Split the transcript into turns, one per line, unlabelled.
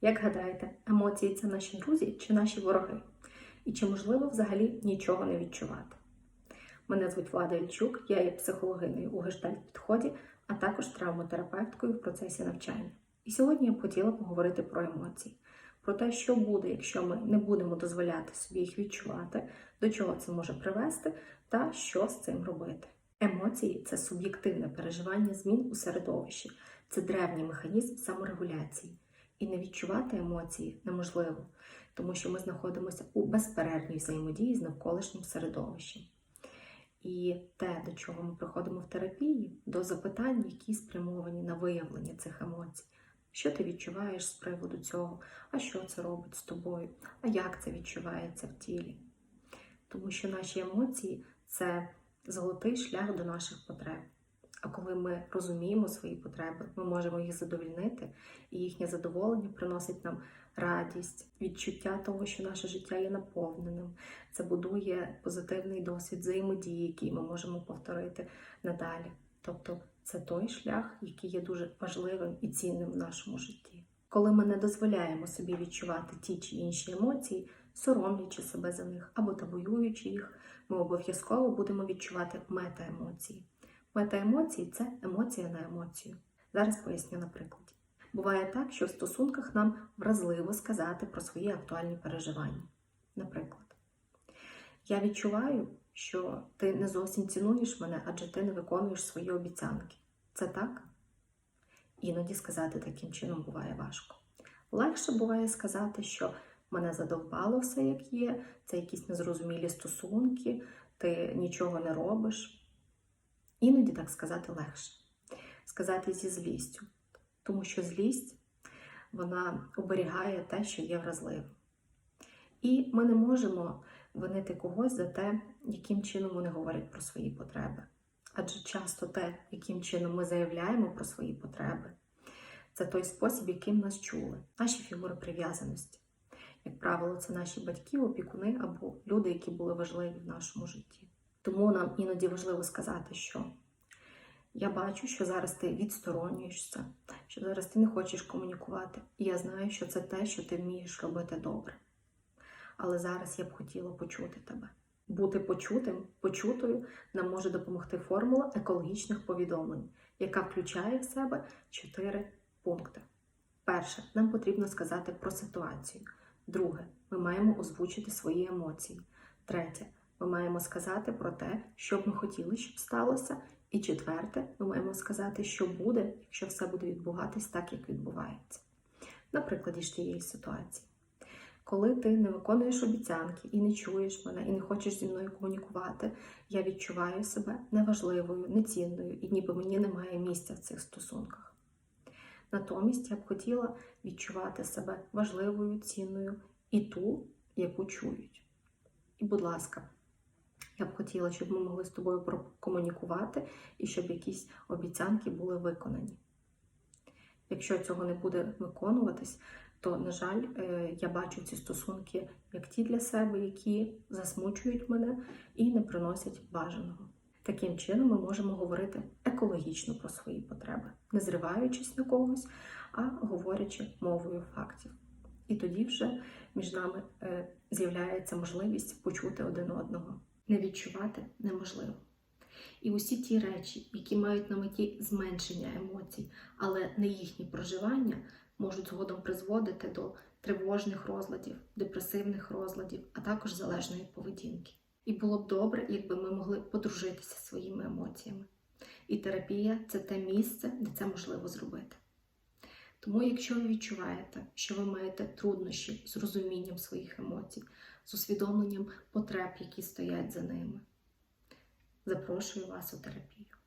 Як гадаєте, емоції це наші друзі чи наші вороги? І чи можливо взагалі нічого не відчувати? Мене звуть Влада Ільчук, я є психологинею у гештальт-підході, а також травмотерапевткою в процесі навчання. І сьогодні я б хотіла поговорити про емоції, про те, що буде, якщо ми не будемо дозволяти собі їх відчувати, до чого це може привести, та що з цим робити. Емоції це суб'єктивне переживання змін у середовищі, це древній механізм саморегуляції. І не відчувати емоції неможливо, тому що ми знаходимося у безперервній взаємодії з навколишнім середовищем. І те, до чого ми приходимо в терапії, до запитань, які спрямовані на виявлення цих емоцій. Що ти відчуваєш з приводу цього? А що це робить з тобою? А як це відчувається в тілі? Тому що наші емоції це золотий шлях до наших потреб. А коли ми розуміємо свої потреби, ми можемо їх задовільнити, і їхнє задоволення приносить нам радість, відчуття того, що наше життя є наповненим. Це будує позитивний досвід взаємодії, який ми можемо повторити надалі. Тобто це той шлях, який є дуже важливим і цінним в нашому житті. Коли ми не дозволяємо собі відчувати ті чи інші емоції, соромлячи себе за них або табуюючи їх, ми обов'язково будемо відчувати метаемоції. Метаемоції це емоція на емоцію. Зараз поясню на прикладі. Буває так, що в стосунках нам вразливо сказати про свої актуальні переживання. Наприклад, я відчуваю, що ти не зовсім цінуєш мене, адже ти не виконуєш свої обіцянки. Це так? Іноді сказати таким чином буває важко. Легше буває сказати, що мене задовбало все, як є, це якісь незрозумілі стосунки, ти нічого не робиш. Іноді так сказати легше. Сказати зі злістю, тому що злість вона оберігає те, що є вразливим. І ми не можемо винити когось за те, яким чином вони говорять про свої потреби. Адже часто те, яким чином ми заявляємо про свої потреби, це той спосіб, яким нас чули, наші фігури прив'язаності. Як правило, це наші батьки, опікуни або люди, які були важливі в нашому житті. Тому нам іноді важливо сказати, що я бачу, що зараз ти відсторонюєшся, що зараз ти не хочеш комунікувати. І я знаю, що це те, що ти вмієш робити добре. Але зараз я б хотіла почути тебе. Бути почутим, почутою нам може допомогти формула екологічних повідомлень, яка включає в себе чотири пункти. Перше, нам потрібно сказати про ситуацію. Друге, ми маємо озвучити свої емоції. Третє, ми маємо сказати про те, що б ми хотіли, щоб сталося. І четверте, ми маємо сказати, що буде, якщо все буде відбуватись так, як відбувається. На прикладі ж тієї ситуації. Коли ти не виконуєш обіцянки і не чуєш мене, і не хочеш зі мною комунікувати, я відчуваю себе неважливою, нецінною, і ніби мені немає місця в цих стосунках. Натомість я б хотіла відчувати себе важливою, цінною і ту, яку чують. І, будь ласка, я б хотіла, щоб ми могли з тобою прокомунікувати і щоб якісь обіцянки були виконані. Якщо цього не буде виконуватись, то, на жаль, е, я бачу ці стосунки як ті для себе, які засмучують мене і не приносять бажаного. Таким чином ми можемо говорити екологічно про свої потреби, не зриваючись на когось, а говорячи мовою фактів. І тоді вже між нами е, з'являється можливість почути один одного. Не відчувати неможливо. І усі ті речі, які мають на меті зменшення емоцій, але не їхнє проживання, можуть згодом призводити до тривожних розладів, депресивних розладів, а також залежної поведінки. І було б добре, якби ми могли подружитися своїми емоціями. І терапія це те місце, де це можливо зробити. Тому, якщо ви відчуваєте, що ви маєте труднощі з розумінням своїх емоцій, з усвідомленням потреб, які стоять за ними, запрошую вас у терапію.